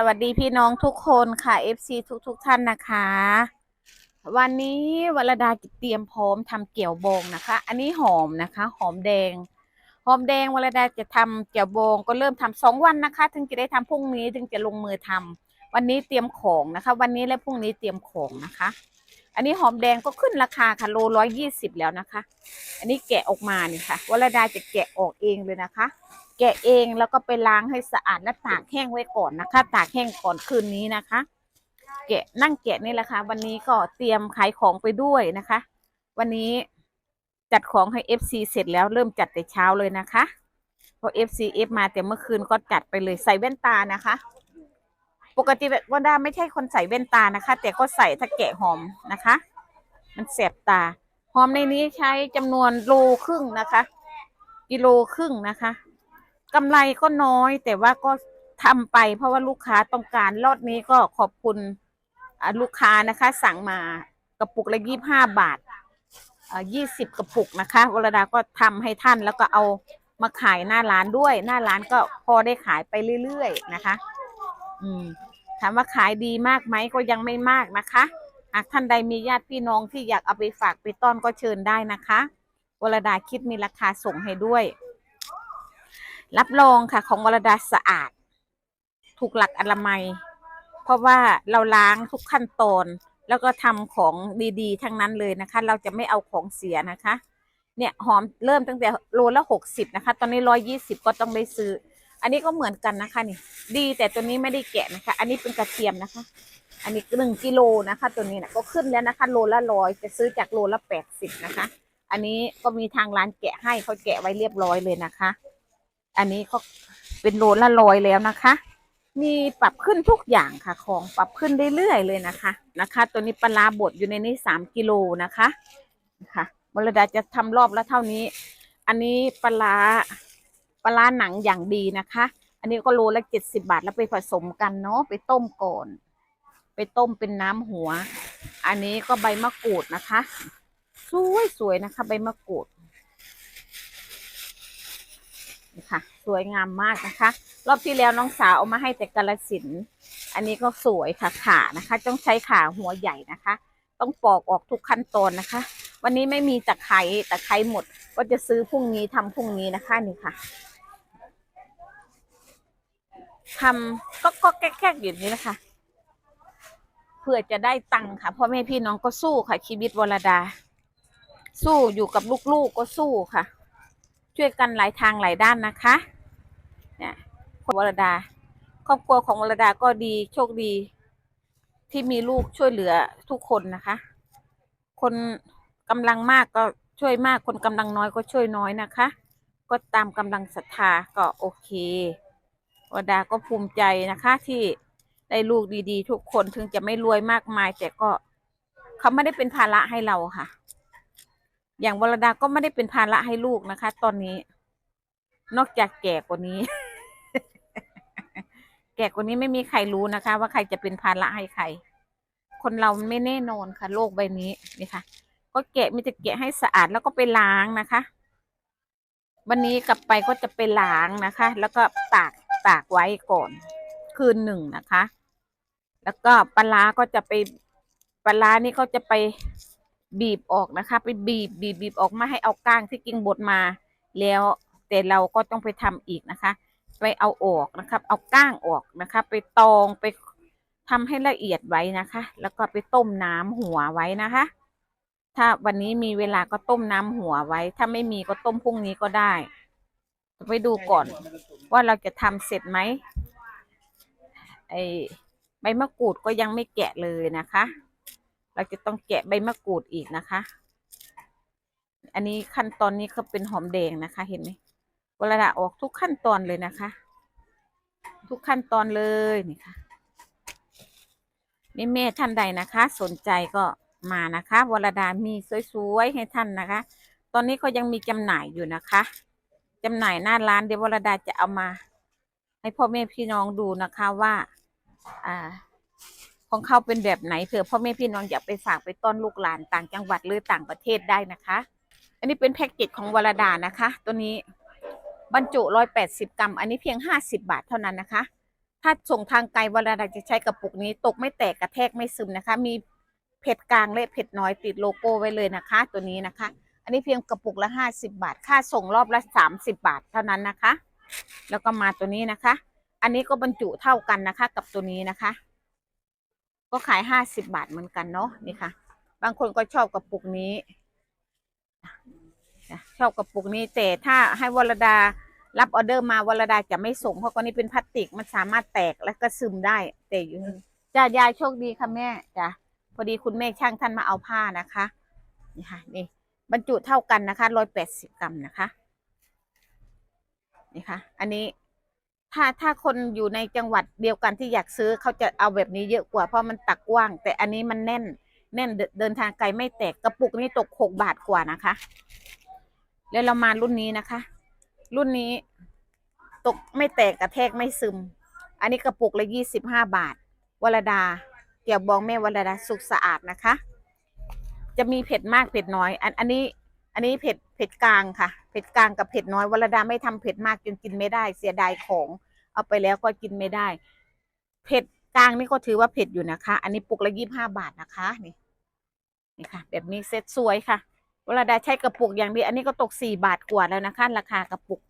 สวัสดีพี่น้องทุกคนค่ะ FC ทุกทุกๆท่านนะคะ วันนี้วรดาเตรียมพร้อมทำเกี่ยวบงนะคะ อันนี้หอมนะคะ หอมแดง หอมแดงวรดาจะทำเกี่ยวบงก็เริ่มทำสองวันนะคะ ถึงจะได้ทำพรุ่งนี้ถึงจะลงมือทำวันนี้เตรียมของนะคะ วันนี้และพรุ่งนี้เตรียมของนะคะ อันนี้หอมแดงก็ขึ้นราคาค่ะโลร้อยยี่สิบแล้วนะคะ อันนี้แกะออกมานี่ค่ะวรดาจะแกะออกเองเลยนะคะ แกะเองแล้วก็ไปล้างให้สะอาดและตากแห้งไว้ก่อนนะคะ ตากแห้งก่อนคืนนี้นะคะ แกะนั่งแกะนี่แหละค่ะวันนี้ก็เตรียมขายของไปด้วยนะคะ วันนี้จัดของให้ FC เสร็จแล้วเริ่มจัดแต่เช้าเลยนะคะพอ FC F มาแต่เมื่อคืนก็จัดไปเลยใส่แว่นตานะคะ ปกติวันดาไม่ใช่คนใส่แว่นตานะคะ แต่ก็ใส่ถ้าแกะหอมนะคะ มันแสบตา หอมในนี้ใช้จำนวนโลครึ่งนะคะ กิโลครึ่งนะคะกำไรก็น้อยแต่ว่าก็ทำไปเพราะว่าลูกค้าต้องการรอดนี้ก็ขอบคุณลูกค้านะคะ สั่งมากระปุกละยี่ห้าบาทยี่สิบกระปุกนะคะวรดาก็ทำให้ท่านแล้วก็เอามาขายหน้าร้านด้วย หน้าร้านก็พอได้ขายไปเรื่อยๆนะคะ อืม ถามว่าขายดีมากไหมก็ยังไม่มากนะคะหากท่านใดมีญาติพี่น้องที่อยากเอาไปฝากไปต้อนก็เชิญได้นะคะวรดาคิดมีราคาส่งให้ด้วย รับรองค่ะของวรดาสะอาด ถูกหลักอนามัย เพราะว่าเราล้างทุกขั้นตอน แล้วก็ทำของดีๆ ทั้งนั้นเลยนะคะ เราจะไม่เอาของเสียนะคะ เนี่ยหอมเริ่มตั้งแต่โลละหกสิบนะคะ ตอนนี้ร้อยยี่สิบก็ต้องได้ซื้อ อันนี้ก็เหมือนกันนะคะนี่ ดีแต่ตัวนี้ไม่ได้แกะนะคะ อันนี้เป็นกระเทียมนะคะ อันนี้หนึ่งกิโลนะคะ ตัวนี้นะก็ขึ้นแล้วนะคะ โลละร้อยจะซื้อจากโลละแปดสิบนะคะ อันนี้ก็มีทางร้านแกะให้เขาแกะไว้เรียบร้อยเลยนะคะ อันนี้ก็เป็นโลละร้อยแล้วนะคะ มีปรับขึ้นทุกอย่างค่ะ ของปรับขึ้นเรื่อยๆเลยนะคะนะคะ ตัวนี้ปลาบดอยู่ในนี้สามกิโลนะคะนะคะมรดาจะทำรอบละเท่านี้ อันนี้ปลา ปลาร้าหนังอย่างดีนะคะ อันนี้ก็โลละเจ็ดสิบาทแล้วไปผสมกันเนาะไปต้มก่อน ไปต้มเป็นน้ำหัว อันนี้ก็ใบมะกรูดนะคะ สวยสวยๆนะคะ ใบมะกรูดนี่ค่ะ สวยงามมากนะคะ รอบที่แล้วน้องสาวเอามาให้แต่กาลสิน อันนี้ก็สวยค่ะขานะคะ ต้องใช้ขาหัวใหญ่นะคะ ต้องปอกออกทุกขั้นตอนนะคะ วันนี้ไม่มีตะไคร้ตะไคร้หมด ก็จะซื้อพรุ่งนี้ทำพรุ่งนี้นะคะนี่ค่ะทำก็ก็แก๊กๆอยู่นี่นะคะ เพื่อจะได้ตังค์ค่ะพ่อแม่พี่น้องก็สู้ค่ะ ชีวิตวรดา สู้อยู่กับลูกๆก็สู้ค่ะ ช่วยกันหลายทางหลายด้านนะคะเนี่ยของวรดา ครอบครัวของวรดาก็ดีโชคดี ที่มีลูกช่วยเหลือทุกคนนะคะ คนกำลังมากก็ ช่วยมากคนกำลังน้อยก็ช่วยน้อยนะคะ ก็ตามกำลังศรัทธาก็โอเควรดาก็ภูมิใจนะคะ ที่ได้ลูกดีๆ ทุกคนถึงจะไม่รวยมากมาย แต่ก็เขาไม่ได้เป็นภาระให้เราค่ะ อย่างวรดาก็ไม่ได้เป็นภาระให้ลูกนะคะ ตอนนี้ นอกจากแก่กว่านี้ แก่กว่านี้ไม่มีใครรู้นะคะ ว่าใครจะเป็นภาระให้ใคร คนเราไม่แน่นอนค่ะ โลกใบนี้นี่ค่ะ ก็แกะมีแต่แกะให้สะอาดแล้วก็ไปล้างนะคะ วันนี้กลับไปก็จะไปล้างนะคะ แล้วก็ตากตากไว้ก่อนคืนหนึ่งนะคะ แล้วก็ปลาร้าก็จะไปปลาร้านี่ก็จะไปบีบออกนะคะ ไปบีบบีบบีบออกมาให้เอาก้างที่กิ่งบดมา แล้วแต่เราก็ต้องไปทำอีกนะคะ ไปเอาออกนะครับ เอาก้างออกนะคะ ไปตองไปทำให้ละเอียดไว้นะคะ แล้วก็ไปต้มน้ำหัวไว้นะคะ ถ้าวันนี้มีเวลาก็ต้มน้ำหัวไว้ ถ้าไม่มีก็ต้มพรุ่งนี้ก็ได้ไปดูก่อน ว่าเราจะทำเสร็จไหมไอใบมะกรูดก็ยังไม่แกะเลยนะคะ เราจะต้องแกะใบมะกรูดอีกนะคะ อันนี้ขั้นตอนนี้ก็เป็นหอมแดงนะคะ เห็นไหมเวลาออกทุกขั้นตอนเลยนะคะ ทุกขั้นตอนเลยนี่ค่ะแม่แม่ท่านใดนะคะ สนใจก็ มานะคะวรดามีสวยๆให้ท่านนะคะ ตอนนี้ก็ยังมีจำหน่ายอยู่นะคะจำหน่ายหน้าร้านเดี๋ยววรดาจะเอามา ให้พ่อแม่พี่น้องดูนะคะว่า อ่า ของเขาเป็นแบบไหนเผื่อพ่อแม่พี่น้องอยากไปฝากไปต้อนลูกหลานต่างจังหวัดหรือต่างประเทศได้นะคะ อันนี้เป็นแพ็กเกจของวรดานะคะ ตัวนี้บรรจุร้อยแปดสิบกรัม อันนี้เพียงห้าสิบาทเท่านั้นนะคะถ้าถ้าส่งทางไกลเวลาจะใช้กระปุกนี้ ตกไม่แตกกระแทกไม่ซึมนะคะ มี เผ็ดกลางและเผ็ดน้อยติดโลโก้ไว้เลยนะคะ ตัวนี้นะคะ อันนี้เพียงกระปุกละห้าสิบาท ค่าส่งรอบละสามสิบาทเท่านั้นนะคะ แล้วก็มาตัวนี้นะคะ อันนี้ก็บรรจุเท่ากันนะคะ กับตัวนี้นะคะ ก็ขายห้าสิบาทเหมือนกันเนาะนี่ค่ะ บางคนก็ชอบกระปุกนี้ชอบกระปุกนี้แต่ถ้าให้วรดารับออเดอร์มาวรดาจะไม่ส่งเพราะตัวนี้เป็นพลาสติกมันสามารถแตกและก็ซึมได้ แต่อยู่จ้ายายโชคดีค่ะแม่จ้ะ พอดีคุณแม่ช่างท่านมาเอาผ้านะคะนี่ค่ะนี่บรรจุเท่ากันนะคะร้อยแปดสิบกรัมนะคะนี่ค่ะ อันนี้ถ้าถ้าคนอยู่ในจังหวัดเดียวกันที่อยากซื้อเขาจะเอาแบบนี้เยอะกว่าเพราะมันตักกว้าง แต่อันนี้มันแน่น แน่นเดินเดินทางไกลไม่แตกกระปุกนี้ตกหกบาทกว่านะคะ แล้วเรามารุ่นนี้นะคะ รุ่นนี้ตกไม่แตกกระแทกไม่ซึม อันนี้กระปุกละยี่สิบห้าบาทวรดา เกี่ยวบองแม่วรดาสุกสะอาดนะคะ จะมีเผ็ดมากเผ็ดน้อย อันอันนี้อันนี้เผ็ดเผ็ดกลางค่ะ เผ็ดกลางกับเผ็ดน้อยวรดาไม่ทำเผ็ดมากจนกินไม่ได้ เสียดายของ เอาไปแล้วก็กินไม่ได้ เผ็ดกลางนี่ก็ถือว่าเผ็ดอยู่นะคะ อันนี้ปุกละยี่ห้าบาทนะคะนี่นี่ค่ะ แบบนี้เซ็ตสวยค่ะเวลาได้ใช้กระปุกอย่างดีอันนี้ก็ตกสี่บาทกว่าแล้วนะคะ ราคากระปุก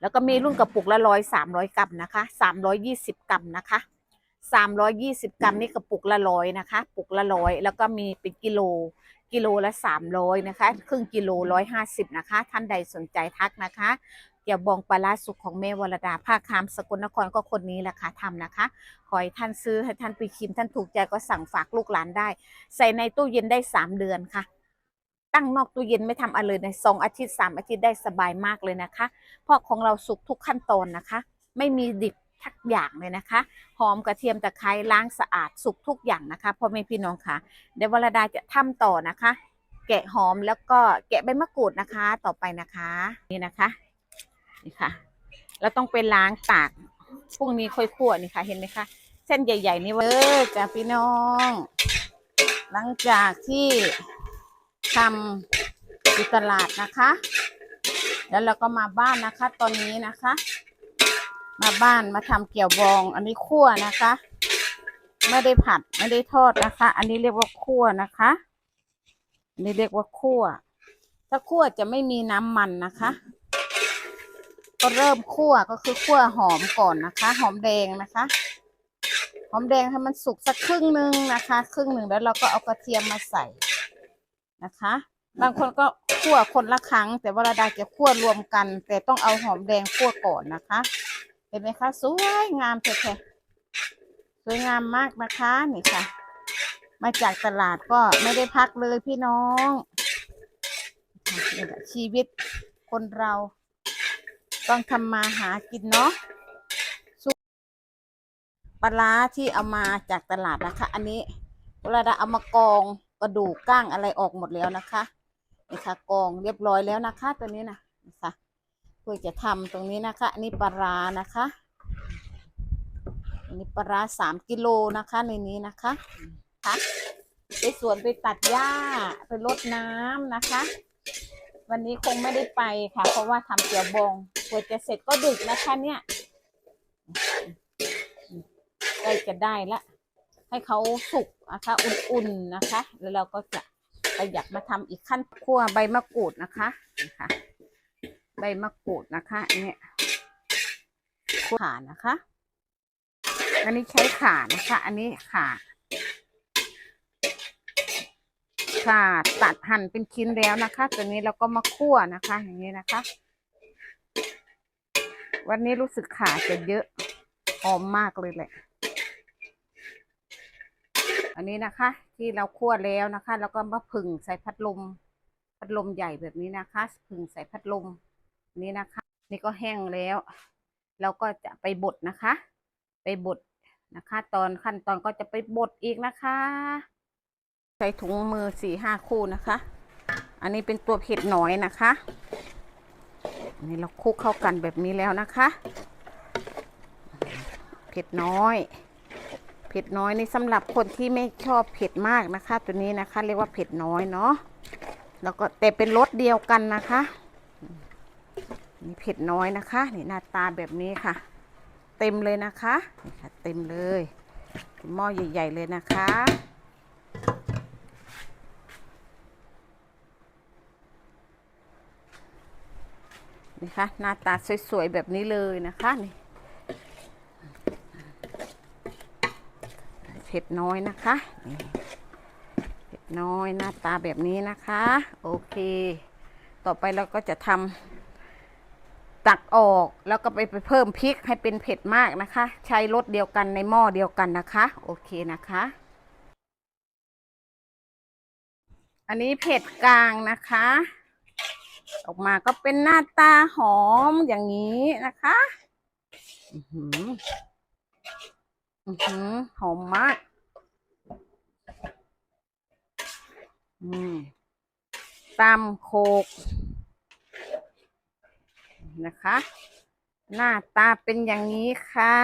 แล้วก็มีรุ่นกระปุกละร้อยสามร้อยกรัมนะคะสามร้อยยี่สิบกรัมนะคะ สามร้อยยี่สิบกรัมนี่กระปุกละร้อยนะคะ ปุกละร้อยแล้วก็มีเป็นกิโล กิโลละสามร้อยนะคะ ครึ่งกิโลร้อยห้าสิบนะคะ ท่านใดสนใจทักนะคะเกี่ยวบองปลาร้าสุกของแม่วรดาภาคคามสกลนครก็คนนี้แหละค่ะทำนะคะ ขอให้ท่านซื้อให้ท่านไปชิมท่านถูกใจก็สั่งฝากลูกหลานได้ ใส่ในตู้เย็นได้สามเดือนค่ะ ตั้งนอกตู้เย็นไม่ทำอะไรเลยในสองอาทิตย์สามอาทิตย์ได้สบายมากเลยนะคะเพราะของเราสุกทุกขั้นตอนนะคะ ไม่มีดิบ ทักอย่างเลยนะคะ หอมกระเทียมตะไคร้ล้างสะอาดสุกทุกอย่างนะคะพ่อแม่พี่น้องค่ะเดี๋ยววรดาจะทำต่อนะคะ แกะหอมแล้วก็แกะใบมะกรูดนะคะต่อไปนะคะนี่นะคะนี่ค่ะเราต้องไปล้างตากพรุ่งนี้ค่อยคั่วนี่ค่ะ เห็นไหมคะเส้นใหญ่ ๆ นี่เว้ยจ้าพี่น้อง หลังจากที่ทำอยู่ตลาดนะคะ แล้วเราก็มาบ้านนะคะ ตอนนี้นะคะ มาบ้านมาทำเกี่ยวบอง อันนี้คั่วนะคะ ไม่ได้ผัดไม่ได้ทอดนะคะ อันนี้เรียกว่าคั่วนะคะอันนี้เรียกว่าคั่ว ถ้าคั่วจะไม่มีน้ำมันนะคะ ก็เริ่มคั่วก็คือคั่วหอมก่อนนะคะ หอมแดงนะคะ หอมแดงให้มันสุกสักครึ่งหนึ่งนะคะ ครึ่งหนึ่งแล้วเราก็เอากระเทียมมาใส่นะคะ บางคนก็คั่วคนละครั้ง แต่วลาดาจะคั่วรวมกัน แต่ต้องเอาหอมแดงคั่วก่อนนะคะ ห็นไหมคะสวยงามแท้ๆสวยงามมากนะคะนี่ค่ะ มาจากตลาดก็ไม่ได้พักเลยพี่น้องนี่แหละชีวิตคนเราต้องทำมาหากินเนาะสุปลาที่เอามาจากตลาดนะคะ อันนี้เวลาเราเอามากองกระดูกก้างอะไรออกหมดแล้วนะคะนี่ค่ะกองเรียบร้อยแล้วนะคะ ตัวนี้นะนะคะ เพื่อจะทำตรงนี้นะคะนนี้ปลาร้านะคะนนี้ปลาร้าสามกิโลนะคะในนี้นะคะค่ะไปสวนไปตัดหญ้าไปรดน้ำนะคะ วันนี้คงไม่ได้ไปค่ะ เพราะว่าทำเกี่ยวบองกว่าจะเสร็จก็ดึกนะคะเนี่ยใกล้จะได้ละ ให้เขาสุกนะคะ อุ่นๆนะคะ แล้วเราก็จะขยับมาทำอีกขั้นคั่วใบมะกรูดนะคะนะคะ บมะกรูดนะคะอันนี้คั่วขานะคะ อันนี้ใช้ขานะคะ อันนี้ขาค่ะตัดหั่นเป็นชิ้นแล้วนะคะ ตัวนี้เราก็มาคั่วนะคะ อย่างนี้นะคะ วันนี้รู้สึกขาจะเยอะหอมมากเลยแหละ อันนี้นะคะ ที่เราคั่วแล้วนะคะ แล้วก็มาผึ่งใส่พัดลม พัดลมใหญ่แบบนี้นะคะ ผึ่งใส่พัดลม นี้นะคะ นี่ก็แห้งแล้ว เราก็จะไปบดนะคะ ไปบดนะคะ ตอนขั้นตอนก็จะไปบดอีกนะคะ ใช้ถุงมือสี่ห้าคู่นะคะ อันนี้เป็นตัวเผ็ดน้อยนะคะนนี้เราคลุกเข้ากันแบบนี้แล้วนะคะเผ็ดน้อยเผ็ดน้อยนี่สำหรับคนที่ไม่ชอบเผ็ดมากนะคะ ตัวนี้นะคะ เรียกว่าเผ็ดน้อยเนาะแล้วก็แต่เป็นรสเดียวกันนะคะ นี่เผ็ดน้อยนะคะนี่หน้าตาแบบนี้ค่ะ เต็มเลยนะคะนี่ค่ะเต็มเลยหม้อใหญ่ ๆ เลยนะคะนี่ค่ะหน้าตาสวย ๆ แบบนี้เลยนะคะนี่เผ็ดน้อยนะคะนี่เผ็ดน้อยหน้าตาแบบนี้นะคะ โอเค ต่อไปเราก็จะทำ ตักออกแล้วก็ไปไปเพิ่มพริกให้เป็นเผ็ดมากนะคะ ใช้รสเดียวกันในหม้อเดียวกันนะคะ โอเคนะคะ อันนี้เผ็ดกลางนะคะ ออกมาก็เป็นหน้าตาหอมอย่างนี้นะคะอือหืออือหือหอมมากอืมตำโคก นะคะ หน้าตาเป็นอย่างนี้ค่ะ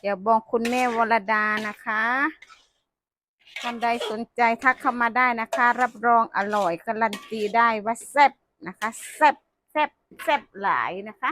เดี๋ยวบอกคุณแม่วรดานะคะท่านใดสนใจทักเข้ามาได้นะคะ รับรองอร่อยการันตีได้ว่าแซ่บนะคะแซ่บแซ่บแซ่บหลายนะคะ